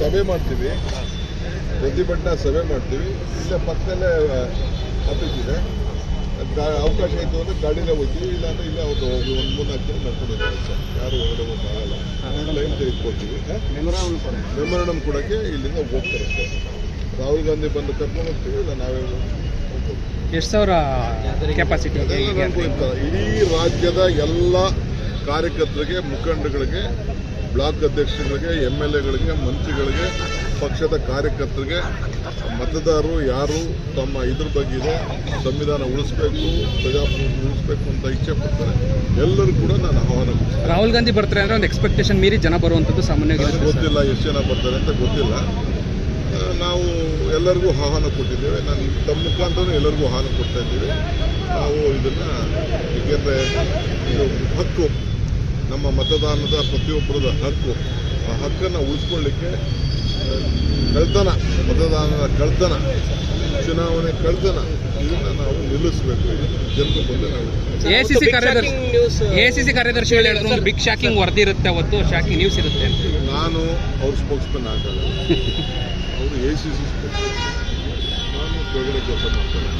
ಸಭೆ ಮಾಡ್ತೀವಿ. ಪ್ರತಿಭಟನಾ ಸಭೆ ಮಾಡ್ತೀವಿ. ಇಲ್ಲೇ ಪಕ್ಕದಲ್ಲೇ ಆಫೀಸ್ ಇದೆ. ಅವಕಾಶ ಇತ್ತು ಅಂದ್ರೆ ಗಾಡಿನೇ ಹೋಗ್ತೀವಿ. ಇಲ್ಲಾಂದ್ರೆ ಇಲ್ಲೇ ಅವ್ರು ಹೋಗಿ ಒಂದು ಮೂರು ನಾಲ್ಕು ಜನ ನಡ್ಕೊಂಡಿದ್ದಾರೆ ಸರ್ ಯಾರು ಹೊರಗಡೆ ಹೋಗಲ್ಲ ಲೈನ್ ತೆಗೆದುಕೊಳ್ತೀವಿ ಮೆಮೊರಂಡಮ್ ಕೊಡೋಕ್ಕೆ ಇಲ್ಲಿಂದ ಹೋಗ್ತಾರೆ ಸರ್ ರಾಹುಲ್ ಗಾಂಧಿ ಬಂದು ಕರ್ಕೊಂಡು ಹೋಗ್ತೀವಿ ಇಲ್ಲ ನಾವೇ ಎಷ್ಟು ಸಾವಿರ ಕೆಪಾಸಿಟಿ ಇಡೀ ರಾಜ್ಯದ ಎಲ್ಲ ಕಾರ್ಯಕರ್ತರಿಗೆ ಮುಖಂಡಗಳಿಗೆ ಬ್ಲಾಕ್ ಅಧ್ಯಕ್ಷಗಳಿಗೆ ಎಂ ಎಲ್ ಎಗಳಿಗೆ ಮಂತ್ರಿಗಳಿಗೆ ಪಕ್ಷದ ಕಾರ್ಯಕರ್ತರಿಗೆ ಮತದಾರರು ಯಾರು ತಮ್ಮ ಇದ್ರ ಬಗ್ಗೆ ಇದೆ ಸಂವಿಧಾನ ಉಳಿಸ್ಬೇಕು ಪ್ರಜಾಪ್ರಭುತ್ವ ಉಳಿಸ್ಬೇಕು ಅಂತ ಇಚ್ಛೆ ಪಡ್ತಾರೆ. ಎಲ್ಲರೂ ಕೂಡ ನಾನು ಆಹ್ವಾನ. ರಾಹುಲ್ ಗಾಂಧಿ ಬರ್ತಾರೆ ಅಂದ್ರೆ ಒಂದು ಎಕ್ಸ್ಪೆಕ್ಟೇಷನ್ ಮೀರಿ ಜನ ಬರುವಂಥದ್ದು ಸಾಮಾನ್ಯ ಸಾಮಾನ್ಯವಾಗಿ ಗೊತ್ತಿಲ್ಲ ಎಷ್ಟು ಜನ ಬರ್ತಾರೆ ಅಂತ ಗೊತ್ತಿಲ್ಲ. ನಾವು ಎಲ್ಲರಿಗೂ ಆಹ್ವಾನ ಕೊಟ್ಟಿದ್ದೇವೆ. ನಾನು ತಮ್ಮ ಮುಖಾಂತರ ಎಲ್ಲರಿಗೂ ಆಹ್ವಾನ ಕೊಡ್ತಾ ಇದ್ದೀವಿ. ನಾವು ಇದನ್ನು ಏಕೆಂದರೆ ಇದು ಹಕ್ಕು. ನಮ್ಮ ಮತದಾನದ ಪ್ರತಿಯೊಬ್ಬರದ ಹಕ್ಕು. ಆ ಹಕ್ಕನ್ನು ಉಳಿಸ್ಕೊಳ್ಳಿಕ್ಕೆ ಕಳ್ತನ ಮತದಾನದ ಕಳ್ತನ ಚುನಾವಣೆ ಕಳ್ತನ ಇದನ್ನು ನಾವು ನಿಲ್ಲಿಸಬೇಕು ಜನರು ಮುಂದೆ ನಾವು ಎಸಿಸಿ ಕಾರ್ಯದರ್ಶಿ ಎಸಿಸಿ ಕಾರ್ಯದರ್ಶಿಗಳು ಹೇಳಿದ್ರು ಒಂದು ಬಿಗ್ ಶಾಕಿಂಗ್ ವರದಿ ಇರುತ್ತೆ ಅವತ್ತು ಶಾಕಿಂಗ್ ನ್ಯೂಸ್ ಇರುತ್ತೆ ಅಂತ. ನಾನು ಅವ್ರ ಸ್ಪೋಕ್ಸ್ಮನ್ ಆಗಲ್ಲ. ಅವರು ಎ ಸಿ ಸಿ ಸ್ಪೋಕ್ಸ್ಮನ್ ನಾನು ಕೆಳಗಡೆ ಕೆಲಸ ಮಾಡ್ತಾರೆ